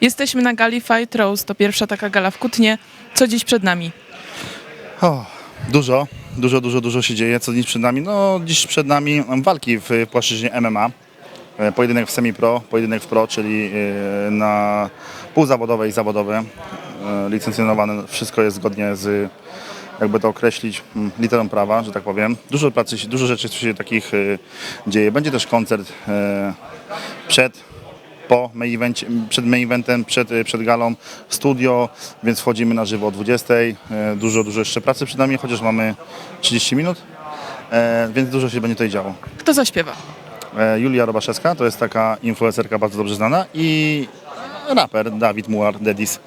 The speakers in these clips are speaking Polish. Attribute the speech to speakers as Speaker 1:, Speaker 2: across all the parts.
Speaker 1: Jesteśmy na gali Fight Rose, to pierwsza taka gala w Kutnie. Co dziś przed nami?
Speaker 2: O, dużo, dużo, dużo, dużo się dzieje. Co dziś przed nami? No, dziś przed nami walki w płaszczyźnie MMA. E, Pojedynek w semi-pro, pojedynek w pro, czyli e, na półzawodowe i zawodowe. e, Licencjonowane, wszystko jest zgodnie z, jakby to określić, literą prawa, że tak powiem. Dużo pracy, dużo rzeczy się takich dzieje. Będzie też koncert przed po main evencie, przed main eventem, przed, przed galą studio, więc wchodzimy na żywo o 20. E, Dużo, dużo jeszcze pracy przed nami, chociaż mamy 30 minut, e, więc dużo się będzie tutaj działo.
Speaker 1: Kto zaśpiewa?
Speaker 2: E, Julia Robaszewska to jest taka influencerka bardzo dobrze znana i raper Dawid Muar Dedis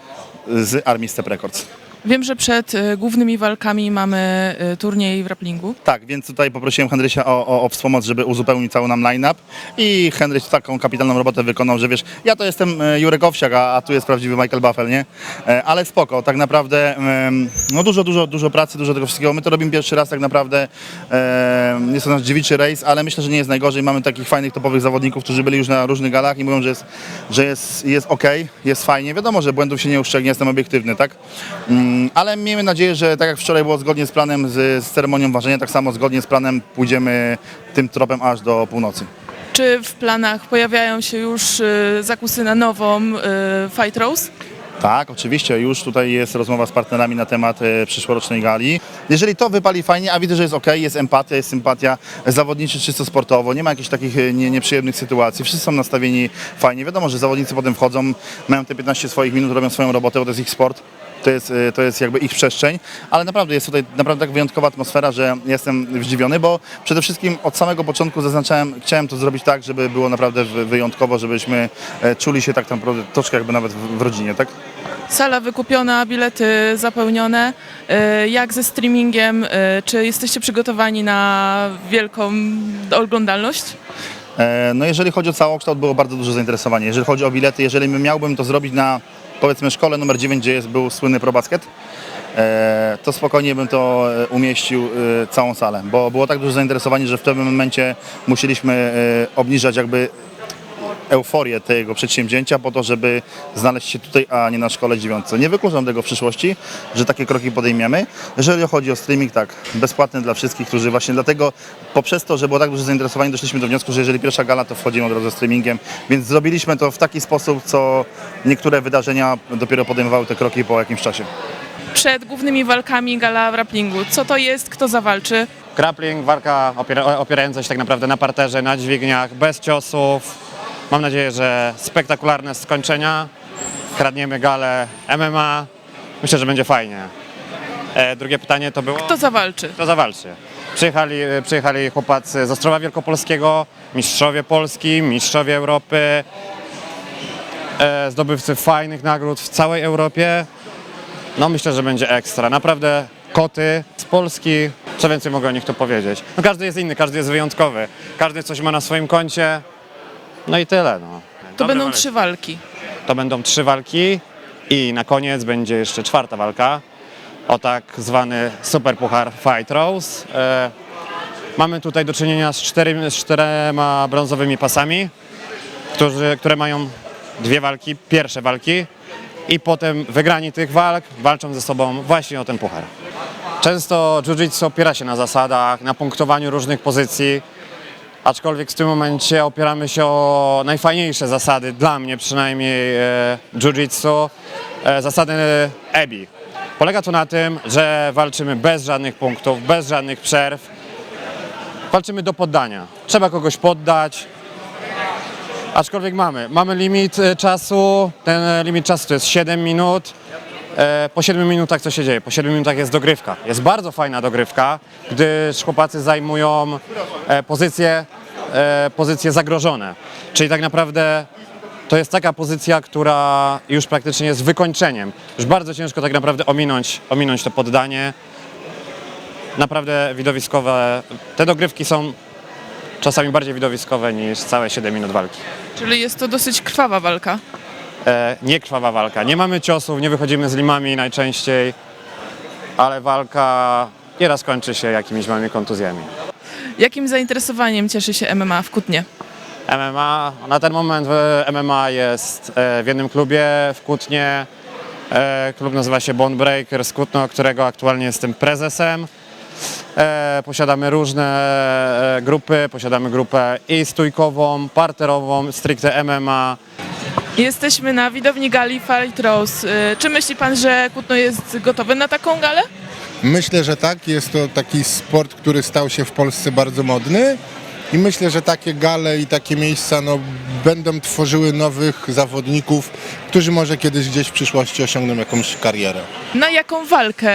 Speaker 2: z Army Step Records.
Speaker 1: Wiem, że przed y, głównymi walkami mamy y, turniej w rapplingu.
Speaker 2: Tak, więc tutaj poprosiłem Henrysia o, o, o wspomoc, żeby uzupełnił cały nam line-up i Henryś taką kapitalną robotę wykonał, że wiesz, ja to jestem e, Jurek Owsiak, a, a tu jest prawdziwy Michael Buffel, nie? E, Ale spoko, tak naprawdę em, no dużo, dużo, dużo pracy, dużo tego wszystkiego. My to robimy pierwszy raz tak naprawdę, e, jest to nasz dziewiczy rejs, ale myślę, że nie jest najgorzej. Mamy takich fajnych, topowych zawodników, którzy byli już na różnych galach i mówią, że jest, że jest, jest ok, jest fajnie. Wiadomo, że błędów się nie uszczegnie, jestem obiektywny, tak? Mm, Ale miejmy nadzieję, że tak jak wczoraj było zgodnie z planem, z, z ceremonią ważenia, tak samo zgodnie z planem pójdziemy tym tropem aż do północy.
Speaker 1: Czy w planach pojawiają się już y, zakusy na nową y, Fight Rose?
Speaker 2: Tak, oczywiście, już tutaj jest rozmowa z partnerami na temat e, przyszłorocznej gali. Jeżeli to wypali fajnie, a widzę, że jest ok, jest empatia, jest sympatia, zawodniczy czysto sportowo, nie ma jakichś takich e, nie, nieprzyjemnych sytuacji, wszyscy są nastawieni fajnie. Wiadomo, że zawodnicy potem wchodzą, mają te 15 swoich minut, robią swoją robotę, bo to jest ich sport. To jest, e, to jest jakby ich przestrzeń, ale naprawdę jest tutaj naprawdę tak wyjątkowa atmosfera, że jestem zdziwiony, bo przede wszystkim od samego początku zaznaczałem, chciałem to zrobić tak, żeby było naprawdę wy- wyjątkowo, żebyśmy e, czuli się tak naprawdę troszkę jakby nawet w, rodzinie, tak?
Speaker 1: Sala wykupiona, bilety zapełnione. Y, Jak ze streamingiem? Y, Czy jesteście przygotowani na wielką oglądalność?
Speaker 2: E, No jeżeli chodzi o całokształt, było bardzo duże zainteresowanie. Jeżeli chodzi o bilety, jeżeli miałbym to zrobić na powiedzmy szkole numer 9, gdzie jest, był słynny ProBasket, e, to spokojnie bym to e, umieścił e, całą salę, bo było tak duże zainteresowanie, że w pewnym momencie musieliśmy obniżać jakby euforię tego przedsięwzięcia po to, żeby znaleźć się tutaj, a nie na szkole dziewiątce. Nie wykluczam tego w przyszłości, że takie kroki podejmiemy. Jeżeli chodzi o streaming, tak, bezpłatny dla wszystkich, którzy właśnie dlatego, poprzez to, że było tak duże zainteresowanie, doszliśmy do wniosku, że jeżeli pierwsza gala, to wchodzimy od razu ze streamingiem, więc zrobiliśmy to w taki sposób, co niektóre wydarzenia dopiero podejmowały te kroki po jakimś czasie.
Speaker 1: Przed głównymi walkami gala w rapplingu. Co to jest? Kto zawalczy?
Speaker 3: Grappling, walka opiera, opierająca się tak naprawdę na parterze, na dźwigniach, bez ciosów. Mam nadzieję, że spektakularne skończenia. Kradniemy galę MMA. Myślę, że będzie fajnie. E, drugie pytanie to było...
Speaker 1: Kto zawalczy?
Speaker 3: Kto zawalczy? Przyjechali, e, przyjechali chłopacy z Ostrowa Wielkopolskiego, mistrzowie Polski, mistrzowie Europy, e, zdobywcy fajnych nagród w całej Europie. No myślę, że będzie ekstra. Naprawdę koty z Polski. Co więcej mogę o nich tu powiedzieć? No każdy jest inny, każdy jest wyjątkowy. Każdy coś ma na swoim koncie. No i tyle. No.
Speaker 1: To
Speaker 3: Dobry
Speaker 1: będą
Speaker 3: walec.
Speaker 1: trzy walki.
Speaker 3: To będą trzy walki i na koniec będzie jeszcze czwarta walka o tak zwany Super Puchar Fight Rose. E, mamy tutaj do czynienia z, cztery, z czterema brązowymi pasami, którzy, które mają dwie walki, pierwsze walki i potem wygrani tych walk walczą ze sobą właśnie o ten puchar. Często jiu-jitsu opiera się na zasadach, na punktowaniu różnych pozycji, aczkolwiek w tym momencie opieramy się o najfajniejsze zasady, dla mnie przynajmniej e, jiu-jitsu, e, zasady EBI. Polega to na tym, że walczymy bez żadnych punktów, bez żadnych przerw. Walczymy do poddania. Trzeba kogoś poddać, aczkolwiek mamy. Mamy limit e, czasu, ten e, limit czasu to jest 7 minut. E, Po 7 minutach co się dzieje? Po 7 minutach jest dogrywka. Jest bardzo fajna dogrywka, gdyż chłopacy zajmują e, pozycje, e, pozycje zagrożone. Czyli tak naprawdę to jest taka pozycja, która już praktycznie jest wykończeniem. Już bardzo ciężko tak naprawdę ominąć, ominąć to poddanie. Naprawdę widowiskowe. Te dogrywki są czasami bardziej widowiskowe niż całe 7 minut walki.
Speaker 1: Czyli jest to dosyć krwawa walka.
Speaker 3: E, nie krwawa walka. Nie mamy ciosów, nie wychodzimy z limami najczęściej, ale walka nieraz kończy się jakimiś małymi kontuzjami.
Speaker 1: Jakim zainteresowaniem cieszy się MMA w Kutnie?
Speaker 3: MMA. Na ten moment w MMA jest e, w jednym klubie w Kutnie. E, Klub nazywa się Bone Breaker z Kutno, którego aktualnie jestem prezesem. E, Posiadamy różne e, grupy, posiadamy grupę i stójkową, parterową, stricte MMA.
Speaker 1: Jesteśmy na widowni gali Fight Rose. Czy myśli pan, że Kutno jest gotowy na taką galę?
Speaker 4: Myślę, że tak. Jest to taki sport, który stał się w Polsce bardzo modny. I myślę, że takie gale i takie miejsca no, będą tworzyły nowych zawodników, którzy może kiedyś gdzieś w przyszłości osiągną jakąś karierę.
Speaker 1: Na jaką walkę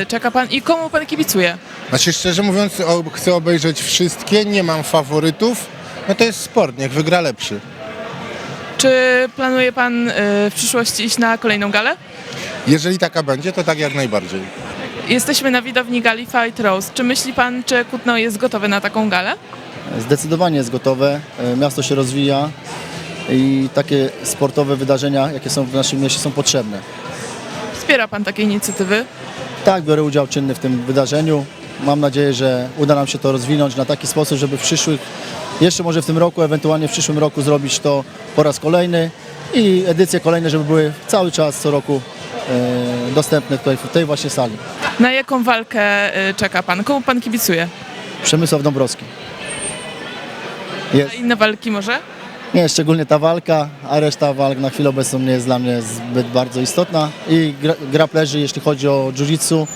Speaker 1: y, czeka pan i komu pan kibicuje?
Speaker 4: Znaczy szczerze mówiąc, o, chcę obejrzeć wszystkie, nie mam faworytów. No to jest sport, niech wygra lepszy.
Speaker 1: Czy planuje pan y, w przyszłości iść na kolejną galę?
Speaker 4: Jeżeli taka będzie, to tak jak najbardziej.
Speaker 1: Jesteśmy na widowni gali Fight Rose. Czy myśli pan, że Kutno jest gotowe na taką galę?
Speaker 5: Zdecydowanie jest gotowe, e, miasto się rozwija i takie sportowe wydarzenia, jakie są w naszym mieście, są potrzebne.
Speaker 1: Wspiera pan takie inicjatywy?
Speaker 5: Tak, biorę udział czynny w tym wydarzeniu. Mam nadzieję, że uda nam się to rozwinąć na taki sposób, żeby w przyszłych, jeszcze może w tym roku, ewentualnie w przyszłym roku zrobić to po raz kolejny i edycje kolejne, żeby były cały czas co roku e, dostępne tutaj w tej właśnie sali.
Speaker 1: Na jaką walkę y, czeka pan? Komu pan kibicuje?
Speaker 5: Przemysław Dąbrowski. Jest,
Speaker 1: inne walki może?
Speaker 5: nie, szczególnie ta walka, a reszta walk na chwilę obecną nie jest dla mnie zbyt bardzo istotna. I gra, grapplerzy, jeśli chodzi o jiu-jitsu,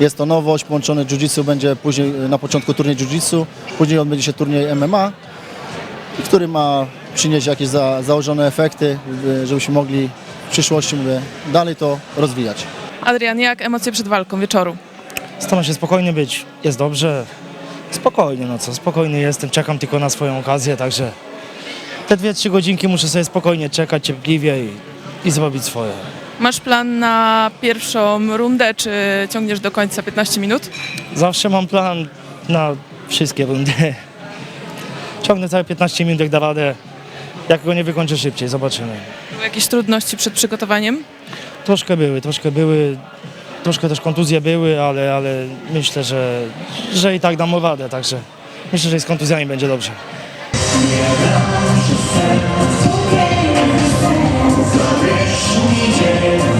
Speaker 5: jest to nowość, połączony jiu-jitsu będzie później, na początku turniej jiu-jitsu, później odbędzie się turniej MMA, który ma przynieść jakieś za, założone efekty, y, żebyśmy mogli w przyszłości mówię, dalej to rozwijać.
Speaker 1: Adrian, jak emocje przed walką wieczoru?
Speaker 6: Staram się spokojny być, jest dobrze. Spokojnie, no co, spokojny jestem, czekam tylko na swoją okazję, także te dwie, trzy godzinki muszę sobie spokojnie czekać, cierpliwie i, i zrobić swoje.
Speaker 1: Masz plan na pierwszą rundę, czy ciągniesz do końca 15 minut?
Speaker 6: Zawsze mam plan na wszystkie rundy. Ciągnę całe 15 minut, jak da radę. Jak go nie wykończę szybciej, zobaczymy.
Speaker 1: Były jakieś trudności przed przygotowaniem?
Speaker 6: Troszkę były, troszkę były, troszkę też kontuzje były, ale, ale myślę, że, że i tak dam radę, także myślę, że z kontuzjami będzie dobrze.
Speaker 7: Jeśli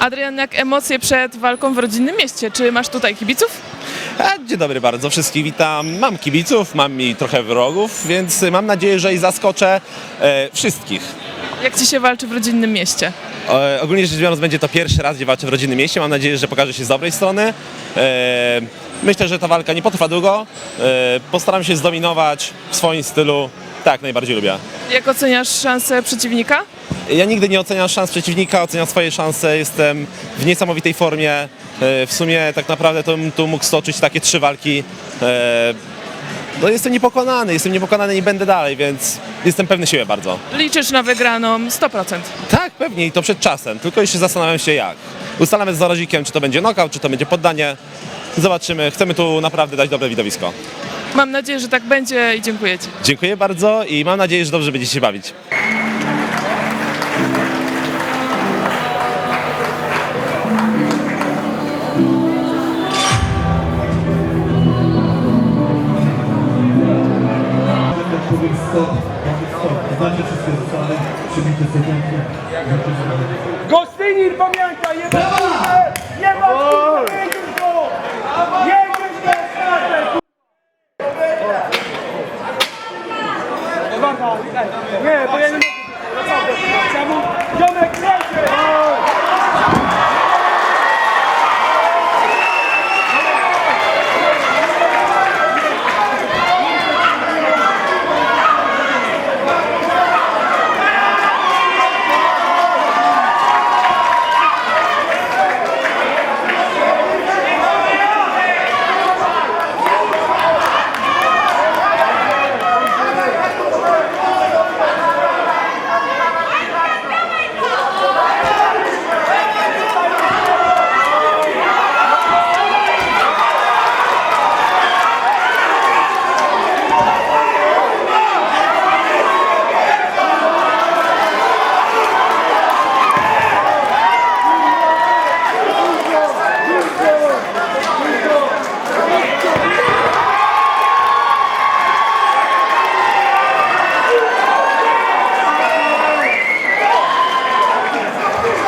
Speaker 1: Adrian, jak emocje przed walką w rodzinnym mieście? Czy masz tutaj kibiców?
Speaker 8: Dzień dobry bardzo, wszystkich witam. Mam kibiców, mam i trochę wrogów, więc mam nadzieję, że i zaskoczę e, wszystkich.
Speaker 1: Jak ci się walczy w rodzinnym mieście?
Speaker 8: E, ogólnie rzecz biorąc, będzie to pierwszy raz, gdzie walczę w rodzinnym mieście. Mam nadzieję, że pokaże się z dobrej strony. E, myślę, że ta walka nie potrwa długo. E, postaram się zdominować w swoim stylu. Tak, najbardziej lubię.
Speaker 1: Jak oceniasz szanse przeciwnika?
Speaker 8: Ja nigdy nie oceniam szans przeciwnika, oceniam swoje szanse. Jestem w niesamowitej formie. E, W sumie tak naprawdę to bym tu mógł stoczyć takie trzy walki. E, No jestem niepokonany, jestem niepokonany i będę dalej, więc jestem pewny siebie bardzo.
Speaker 1: Liczysz na wygraną 100%.
Speaker 8: Tak, pewnie i to przed czasem, tylko jeszcze zastanawiam się jak. Ustalamy z zarozikiem, czy to będzie knockout, czy to będzie poddanie. Zobaczymy, chcemy tu naprawdę dać dobre widowisko.
Speaker 1: Mam nadzieję, że tak będzie i dziękuję Ci.
Speaker 8: Dziękuję bardzo i mam nadzieję, że dobrze będziecie się bawić.
Speaker 9: Gostynir pamiętaj, jeba! Jeba